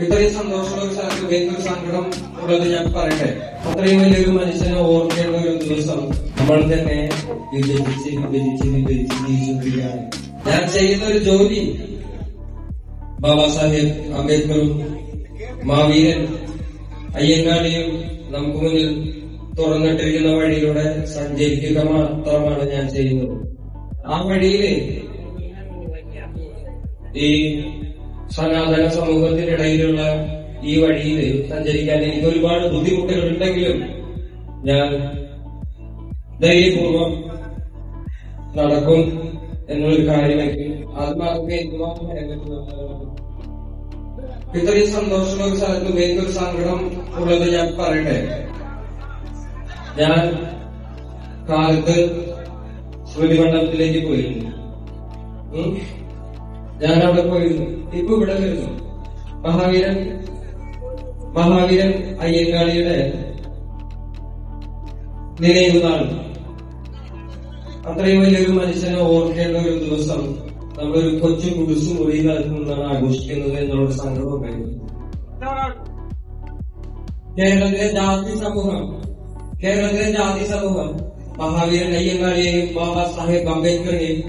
ഇത്രയും സന്തോഷമുള്ള ഒരു സങ്കടം ഉള്ളത് ഞാൻ പറയട്ടെ. അത്രയും വലിയൊരു മനുഷ്യനെ ഓർക്കേണ്ട ഒരു ദിവസം നമ്മൾ തന്നെ വിഭജിച്ച് വിഭജിച്ച് വിഭജിച്ച് ജീവിച്ചുകൊണ്ടിരിക്കുകയാണ്. ഞാൻ ചെയ്യുന്ന ഒരു ജോലി ബാബാ സാഹേബ് അംബേദ്കറും മാവീരൻ അയ്യങ്കാളിയും നമുക്ക് മുന്നിൽ തുറന്നിട്ടിരിക്കുന്ന വഴിയിലൂടെ സഞ്ചരിക്കുക മാത്രമാണ് ഞാൻ ചെയ്യുന്നത്. ആ വഴിയിൽ ഈ സനാതന സമൂഹത്തിനിടയിലുള്ള ഈ വഴിയിൽ സഞ്ചരിക്കാൻ എനിക്ക് ഒരുപാട് ബുദ്ധിമുട്ടുകൾ ഉണ്ടെങ്കിലും ഞാൻ ധൈര്യപൂർവം നടക്കും എന്നൊരു കാര്യമെങ്കിൽ ആത്മാർത്ഥ. ഇത്രയും സന്തോഷമുള്ള ഒരു സ്ഥലത്ത് വലിയൊരു സങ്കടം ഉള്ളത് ഞാൻ പറയട്ടെ ഞാൻ കാലത്ത് സ്മൃതി മണ്ഡലത്തിലേക്ക് പോയിരുന്നു. ഞാൻ അവിടെ പോയിരുന്നു ഇപ്പൊ ഇവിടെ വരുന്നു. മഹാവീരൻ മഹാവീരൻ അയ്യങ്കാളിയുടെ നിലയിൽ നാൾ അത്രയും വലിയൊരു മനുഷ്യനെ ഓർക്കേണ്ട ഒരു ദിവസം നമ്മളൊരു കൊച്ചു കുടിച്ചു മുറിയിനകത്ത് നടക്കുന്നതാണ് ആഘോഷിക്കുന്നത് എന്നുള്ള സംഗ്രഹം കഴിഞ്ഞു കേരളത്തിലെ ജാതി സമൂഹം കേരളത്തിലെ ജാതി സമൂഹം മഹാവീരൻ അയ്യങ്കാളിയെയും ബാബാ സാഹേബ് അംബേദ്കറിനെയും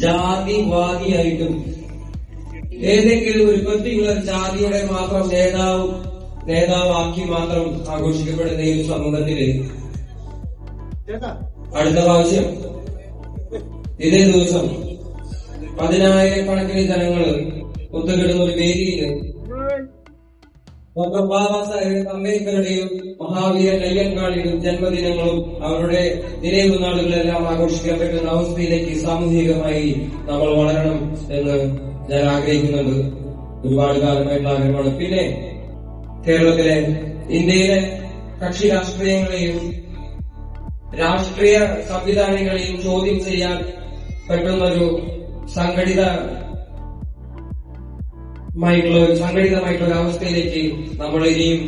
ജാതിവാദിയായിട്ടും ഏതെങ്കിലും ഒരു പർട്ടിക്കുലർ ജാതിയുടെ മാത്രം നേതാവ് നേതാവാക്കി മാത്രം ആഘോഷിക്കപ്പെടുന്ന ഈ സമൂഹത്തിൽ അടുത്ത പ്രാവശ്യം ഇതേ ദിവസം പതിനായിരക്കണക്കിന് ജനങ്ങൾ ഒത്തുകിടുന്ന ഒരു വേദിയിൽ ഡോക്ടർ ബാബാ സാഹേബ് അംബേദ്കറുടെയും മഹാവീര കയ്യങ്കാളിയുടെയും ജന്മദിനങ്ങളും അവരുടെ നിലവ് നാളുകളെല്ലാം ആഘോഷിക്കാൻ പറ്റുന്ന അവസ്ഥയിലേക്ക് സാമൂഹികമായി നമ്മൾ വളരണം എന്ന് ഞാൻ ആഗ്രഹിക്കുന്നുണ്ട് ഒരുപാട് കാലമായിട്ടുള്ള ആഗ്രഹമാണ്. പിന്നെ കേരളത്തിലെ ഇന്ത്യയിലെ കക്ഷി രാഷ്ട്രീയങ്ങളെയും രാഷ്ട്രീയ സംവിധാനങ്ങളെയും ചോദ്യം ചെയ്യാൻ പറ്റുന്നൊരു സംഘടിത മായിട്ടുള്ള ഒരു സംഘടിതമായിട്ടുള്ള അവസ്ഥയിലേക്ക് നമ്മൾ ഇനിയും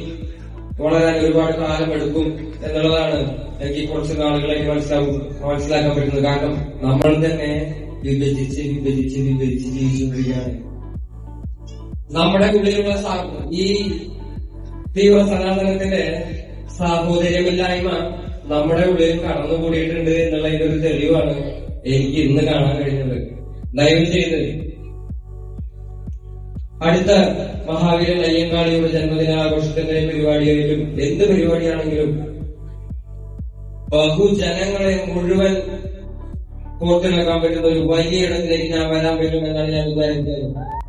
വളരാൻ ഒരുപാട് കാലം എടുക്കും എന്നുള്ളതാണ് എനിക്ക് കുറച്ച് നാളുകളായി മനസ്സിലാവും മനസ്സിലാക്കാൻ പറ്റുന്നത്. കാരണം നമ്മൾ തന്നെ വിഭജിച്ച് വിഭജിച്ച് വിഭജിച്ച് ജീവിച്ചുകൊണ്ടിരിക്കുകയാണ് നമ്മുടെ ഉള്ളിലുള്ള ഈ ദൈവ സനാതനത്തിന്റെ സാഹോദര്യമില്ലായ്മ നമ്മുടെ ഉള്ളിൽ കടന്നുകൂടിയിട്ടുണ്ട് എന്നുള്ളതിന്റെ ഒരു തെളിവാണ് എനിക്ക് ഇന്ന് കാണാൻ കഴിഞ്ഞത്. ദയവ് ചെയ്ത് അടുത്ത മഹാവീരൻ അയ്യങ്കാളിയുടെ ജന്മദിനാഘോഷത്തിന്റെ പരിപാടിയായാലും എന്ത് പരിപാടിയാണെങ്കിലും ബഹുജനങ്ങളെ മുഴുവൻ കോർത്തിണക്കാൻ പറ്റുന്ന ഒരു വലിയ ഇടത്തിലേക്ക് ഞാൻ വരാൻ പറ്റുമെന്നാണ് ഞാൻ വിചാരിക്കുന്നത്